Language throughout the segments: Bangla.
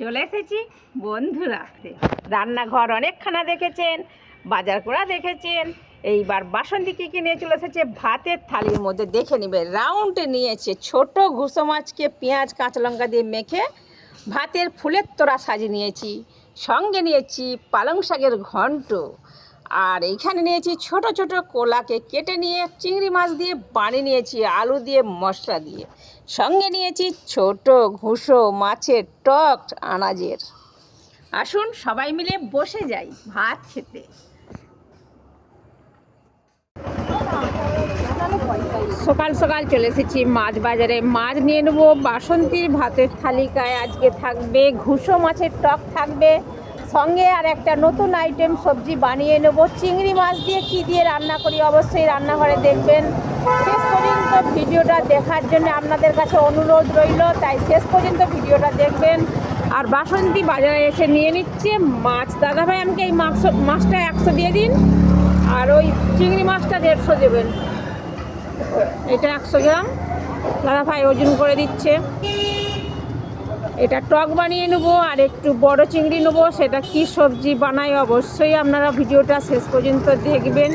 চলে এসেছি বন্ধুরা রান্নাঘর অনেকখানা দেখেছেন, বাজার করা দেখেছেন, এইবার বাসন্তী কী কী নিয়ে চলে এসেছে, ভাতের থালির মধ্যে দেখে নেবে। রাউন্ডে নিয়েছে ছোট ঘুষো মাছকে পেঁয়াজ, কাঁচা লঙ্কা দিয়ে মেখে ভাতের ফুলের তোরা সাজিয়ে নিয়েছি। সঙ্গে নিয়েছি পালং শাকের ঘন্ট। আর এইখানে নিয়েছি ছোট ছোট কোলাকে কেটে নিয়ে চিংড়ি মাছ দিয়ে বানিয়ে নিয়েছি, আলু দিয়ে, মশলা দিয়ে। সঙ্গে নিয়েছি ছোট ঘুষো মাছের টক আনাজের। আসুন সবাই মিলে বসে যাই ভাত খেতে। সকাল সকাল চলে এসেছি মাছ বাজারে। মাছ নিয়ে নেব বাসন্তীর ভাতের থালিকায়। আজকে থাকবে ঘুষো মাছের টক থাকবে। সঙ্গে আর একটা নতুন আইটেম সবজি বানিয়ে নেব। চিংড়ি মাছ দিয়ে কি দিয়ে রান্না করি অবশ্যই রান্নাঘরে দেখবেন। শেষ পর্যন্ত ভিডিওটা দেখার জন্য আপনাদের কাছে অনুরোধ রইল, তাই শেষ পর্যন্ত ভিডিওটা দেখবেন। আর বাসন্তী বাজারে এসে নিয়ে নিচ্ছে মাছ। দাদাভাই, আমাকে এই মাছ, মাছটা একশো দিয়ে দিন, আর ওই চিংড়ি মাছটা দেড়শো দেবেন। এটা একশো গ্রাম। দাদা ভাই ওজন করে দিচ্ছে। এটা টক বানিয়ে নেব আর একটু বড় চিংড়ি নেব, সেটা কি সবজি বানাই অবশ্যই আপনারা ভিডিওটা শেষ পর্যন্ত দেখবেন।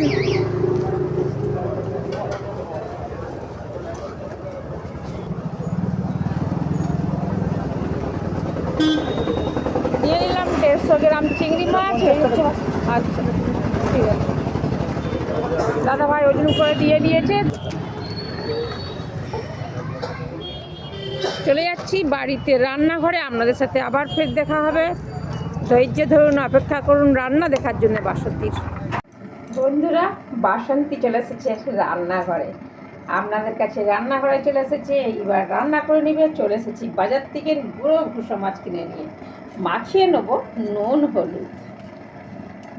নিয়ে নিলাম দেড়শো গ্রাম চিংড়ি মাছ আচ্ছা ঠিক আছে। দাদা ভাই ওজন করে দিয়ে দিয়েছে। চলে যাচ্ছি বাড়িতে রান্নাঘরে, আপনাদের সাথে আবার ফের দেখা হবে। ধৈর্য ধরুন, অপেক্ষা করুন রান্না দেখার জন্য বাসন্তীর। বন্ধুরা, বাসন্তী চলে এসেছে রান্নাঘরে। আপনাদের কাছে রান্নাঘরে চলে এসেছে, এইবার রান্না করে নিবে, চলে এসেছি বাজার থেকে গুঁড়ো ভুষো মাছ কিনে নিয়ে। মাখিয়ে নেব নুন, হলুদ।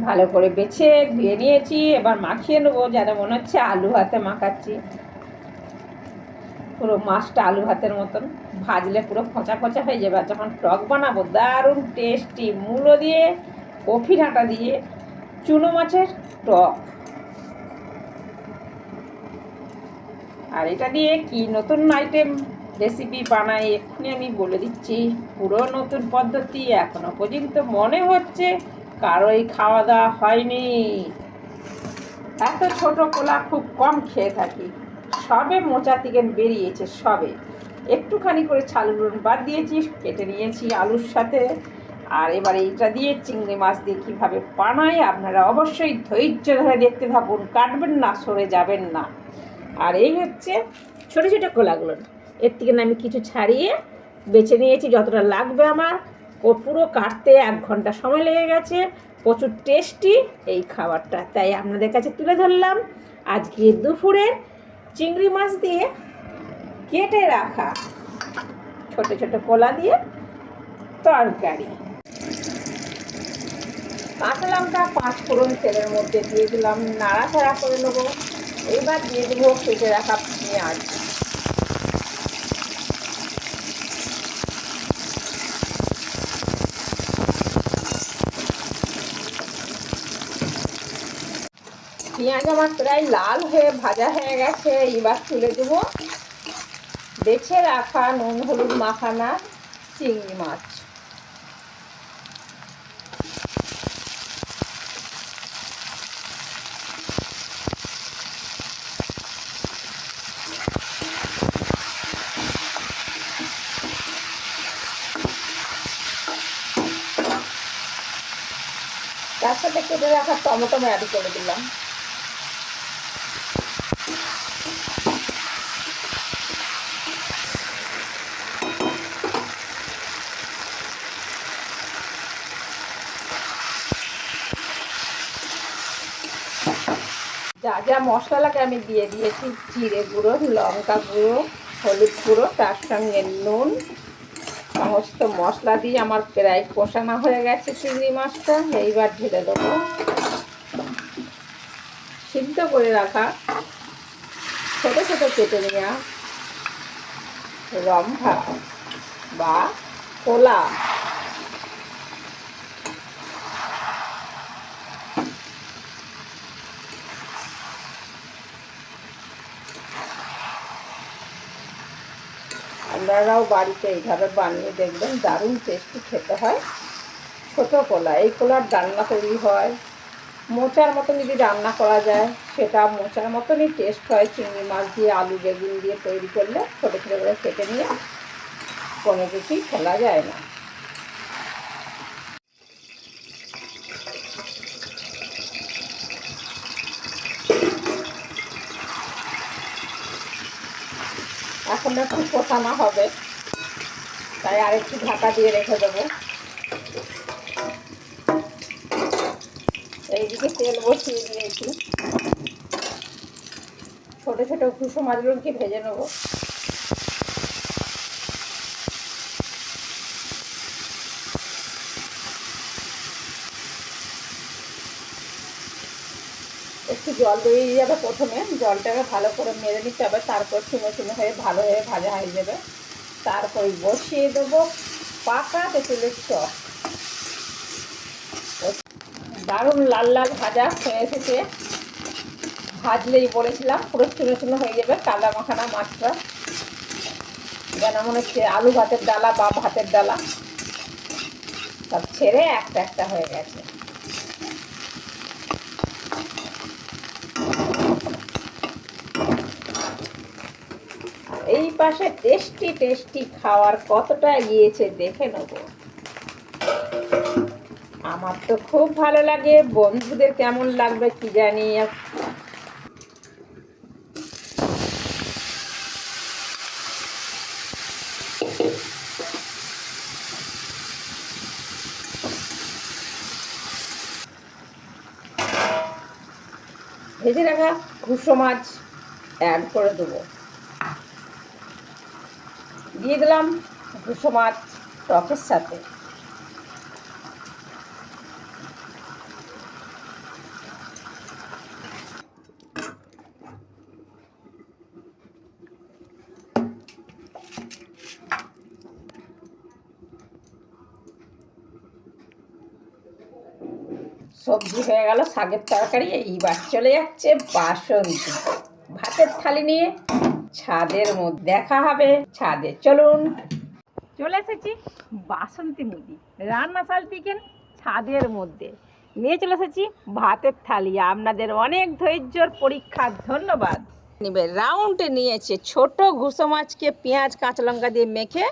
ভালো করে বেছে ধুয়ে নিয়েছি, এবার মাখিয়ে নেব, যেন মনে হচ্ছে আলু হাতে মাখাচ্ছি। পুরো মাছটা আলু ভাতের মতন ভাজলে পুরো খোঁচা খোঁচা হয়ে যাবে। যখন টক বানাবো, দারুণ টেস্টি মূলো দিয়ে, কফি ডাঁটা দিয়ে, চুনো মাছের টক। আর এটা দিয়ে কি নতুন আইটেম রেসিপি বানাই, এক্ষুনি আমি বলে দিচ্ছি, পুরো নতুন পদ্ধতি এখনও পর্যন্ত মনে হচ্ছে কারোই খাওয়া দাওয়া হয়নি। এত ছোট কোলা খুব কম খেয়ে থাকি। সবে মোচা থেকে বেরিয়েছে সবে। একটুখানি করে ছালুন বাদ দিয়েছি, কেটে নিয়েছি আলুর সাথে। আর এবার এইটা দিয়ে চিংড়ি মাছ দিয়ে কীভাবে বানাই আপনারা অবশ্যই ধৈর্য ধরে দেখতে থাকুন, কাটবেন না, সরে যাবেন না। আর এই হচ্ছে ছোটো ছোটো কোলাগুলো এর থেকে আমি কিছু ছাড়িয়ে বেছে নিয়েছি, যতটা লাগবে আমার। পুরো কাটতে এক ঘণ্টা সময় লেগে গেছে, প্রচুর টেস্টি এই খাবারটা। তাই আপনাদের কাছে তুলে ধরলাম। আজকে দুপুরে চিংড়ি মাছ দিয়ে কেটে রাখা ছোট ছোট কলা দিয়ে তরকারি। কাঁচা লঙ্কা পাঁচ ফোড়ন তেলের মধ্যে দিয়ে দিলাম, নাড়াচাড়া করে নেব। এবার দিয়ে দেবো কেটে রাখা পেঁয়াজ। পেঁয়াজ আমার প্রায় লাল হয়ে ভাজা হয়ে গেছে, এবার তুলে দেবো। বেছে রাখা নুন, হলুদ মাখানা, চিংড়ি মাছ। তার সাথে কেটে রাখা টমেটো অ্যাড করে দিলাম। যা যা মশলা লাগে আমি দিয়ে দিয়েছি, জিরে গুঁড়ো, লঙ্কা গুঁড়ো, হলুদ গুঁড়ো, তার সঙ্গে নুন, সমস্ত মশলা দিয়ে আমার প্রায় কষানো হয়ে গেছে চিংড়ি মাছটা। এইবার ঢেলে দেবো। সিদ্ধ করে রাখা ছোটো ছোটো কেটে নেওয়া রম্ভা বা কোলা আপনারাও বাড়িতে এইভাবে বানিয়ে দেখবেন, দারুণ টেস্টি খেতে হয়। ছোটো কলা, এই কলার রান্না তৈরি হয়। মোচার মতন যদি রান্না করা যায়, সেটা মোচার মতনই টেস্ট হয়। চিংড়ি মাছ দিয়ে, আলু বেগুন দিয়ে তৈরি করলে ছোটো ছোটো করে কেটে নিয়ে কোনো কিছুই ফেলা যায় না। এখন একটু কষানো হবে। তাই আরেকটু ঢাকা দিয়ে রেখে দেবো। এইদিকে তেল বসিয়ে দিয়েছি। ছোটো ছোটো কুসো মাছগুলোকে ভেজে নেব একটু জল বেরিয়ে যাবে প্রথমে, জলটাকে ভালো করে মেরে নিতে হবে, তারপর চুনো চুনো হয়ে ভালো হয়ে ভাজা হয়ে যাবে। তারপর বসিয়ে দেবো পাকা তেঁতুলের চপ। দারুণ লাল লাল ভাজা হয়ে এসেছে। ভাজলেই বলেছিলাম, পুরো চুনো চুনো হয়ে যাবে, কাদা মাখানা মাছটা। যেন মনে হচ্ছে আলু ভাতের ডালা বা ভাতের ডালা। সব ছেড়ে একটা একটা হয়ে গেছে এই পাশে টেস্টি টেস্টি খাওয়ার কতটা গিয়েছে দেখে নেব। আমার তো খুব ভালো লাগে। বন্ধুদের কেমন লাগবে কি জানি ভেজে রাখা ঘুষো মাছ অ্যাড করে দেবো। দিয়ে দিলাম দুশো মাছ টকের সাথে। সবজি হয়ে গেল, শাকের তরকারি, এইবার চলে যাচ্ছে বাসন্তী। ভাতের থালি নিয়ে ছাদের মধ্যে দেখা হবে ছাদে। চলুন। চলে এসেছি বাসন্তী মুদি রান্না চাল চিকেন ছাদের মধ্যে। নিয়ে চলে এসেছি ভাতের থালি। আপনাদের অনেক ধৈর্যর পরীক্ষা ধন্যবাদ। নিবে রাউন্ডে নিয়েছে ছোট ঘুষো মাছকে পেঁয়াজ কাঁচা লঙ্কা দিয়ে মেখে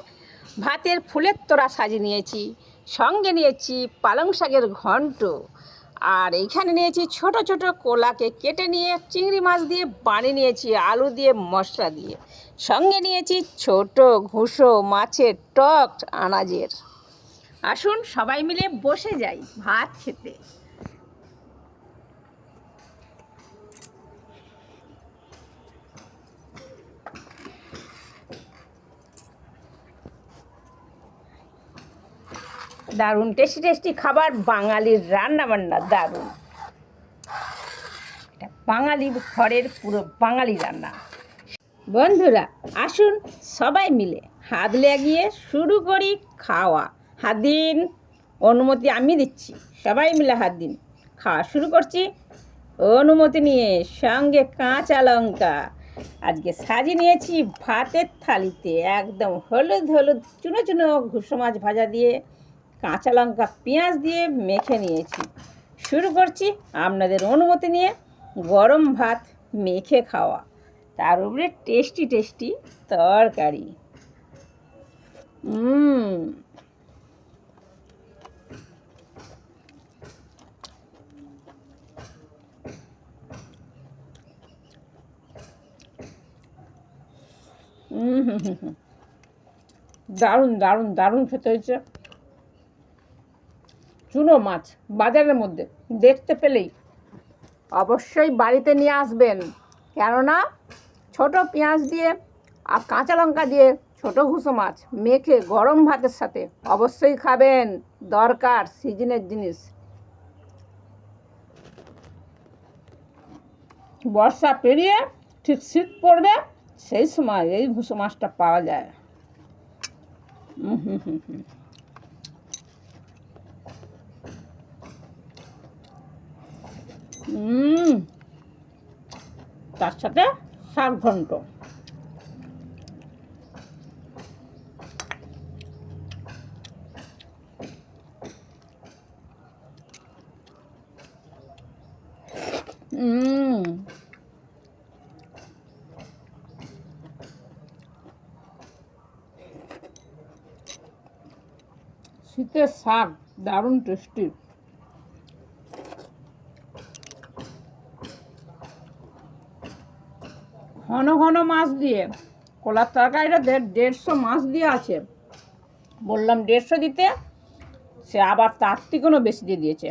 ভাতের ফুলের তোড়া সাজিয়ে নিয়েছি। সঙ্গে নিয়েছি পালং শাকের ঘন্ট। আর এইখানে নিয়েছি ছোট ছোট কোলাকে কেটে নিয়ে চিংড়ি মাছ দিয়ে বানিয়ে নিয়েছি, আলু দিয়ে, মশলা দিয়ে। সঙ্গে নিয়েছি ছোট ঘুষো মাছের টক আনাজের। আসুন সবাই মিলে বসে যাই ভাত খেতে। দারুণ টেস্টি টেস্টি খাবার, বাঙালির রান্না বান্না দারুণ। এটা বাঙালি ঘরের পুরো বাঙালি রান্না। বন্ধুরা, আসুন সবাই মিলে হাত লাগিয়ে শুরু করি খাওয়া। হাত দিন, অনুমতি আমি দিচ্ছি। সবাই মিলে হাত দিন। খাওয়া শুরু করছি। অনুমতি নিয়ে সঙ্গে কাঁচা লঙ্কা। আজকে সাজিয়ে নিয়েছি ভাতের থালিতে। একদম হলুদ হলুদ, চুনো চুনো ঘুষো মাছ ভাজা দিয়ে। কাঁচা লঙ্কা পেঁয়াজ দিয়ে মেখে নিয়েছি। শুরু করছি আপনাদের অনুমতি নিয়ে গরম ভাত মেখে খাওয়া। তার উপরে টেস্টি টেস্টি তরকারি। হুম। দারুণ দারুণ দারুণ খেতে হয়েছে। চুনো মাছ বাজারের মধ্যে, দেখতে পেলেই। অবশ্যই বাড়িতে নিয়ে আসবেন, কেননা ছোট পেঁয়াজ দিয়ে আর কাঁচা লঙ্কা দিয়ে ছোট ঘুষো মাছ মেখে গরম ভাতের সাথে অবশ্যই খাবেন, দরকার সিজনের জিনিস। বর্ষা পেরিয়ে ঠিক শীত পড়বে, সেই সময় এই ঘুষো মাছটা পাওয়া যায়। হুম হুম হুম হুম। তার সাথে শাক ঘন্ট। শীতের শাক দারুণ টেস্টি ঘন ঘন মাছ দিয়ে, কলার তরকারিটা দেড় দেড়শো মাছ দিয়ে আছে। বললাম, দেড়শো দিতে? সে আবার তার থেকেও বেশি দিয়ে দিয়েছে।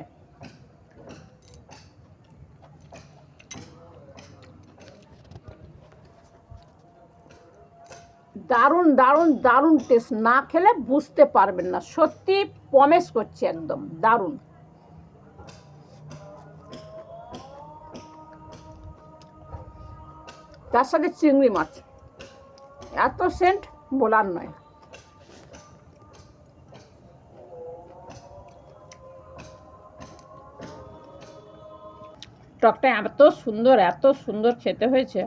দারুণ দারুণ দারুণ টেস্ট না খেলে বুঝতে পারবেন না। সত্যি প্রমেস করছে একদম, দারুণ। তার সাথে চিংড়ি মাছ। এত সেন্ট বলার নয়। টকটা এত সুন্দর এত সুন্দর খেতে হয়েছে।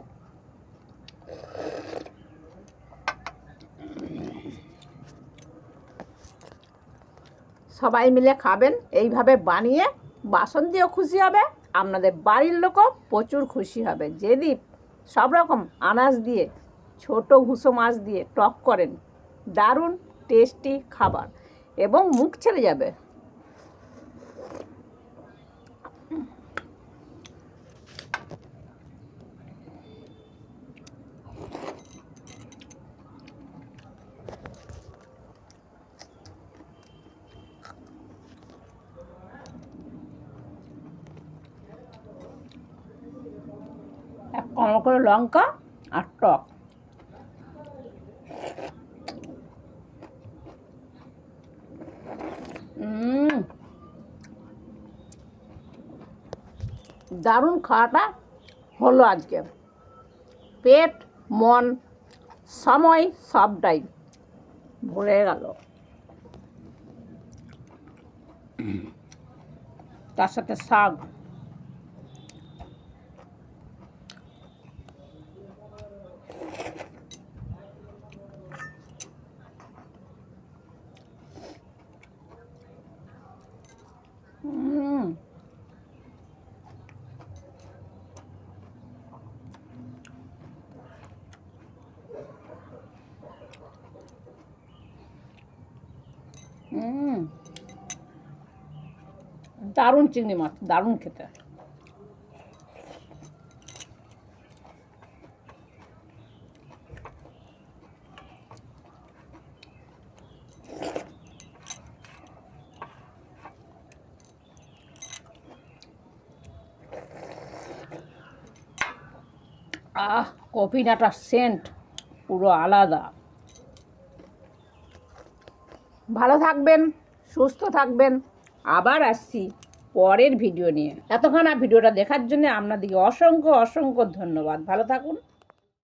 সবাই মিলে খাবেন, এইভাবে বানিয়ে বাসন দিয়েও খুশি হবে, আপনাদের বাড়ির লোকও প্রচুর খুশি হবে। যদি সব রকম আনাজ দিয়ে, ছোট ঘুষো মাছ দিয়ে টক করেন। দারুণ টেস্টি খাবার এবং মুখ ছেড়ে যাবে এক কম করে লঙ্কা আর টক। দারুণ খাওয়াটা হলো আজকে। পেট, মন, সময় সবটাই ভরে গেল। তার সাথে শাক হুম হুম দারুণ চিংড়ি মাছ দারুণ খেতে। আহ কফি ডাটার সেন্ট পুরো আলাদা। ভালো থাকবেন, সুস্থ থাকবেন। আবার আসছি পরের ভিডিও নিয়ে। এতক্ষণ আর ভিডিওটা দেখার জন্য আপনাদেরকে অসংখ্য অসংখ্য ধন্যবাদ। ভালো থাকুন।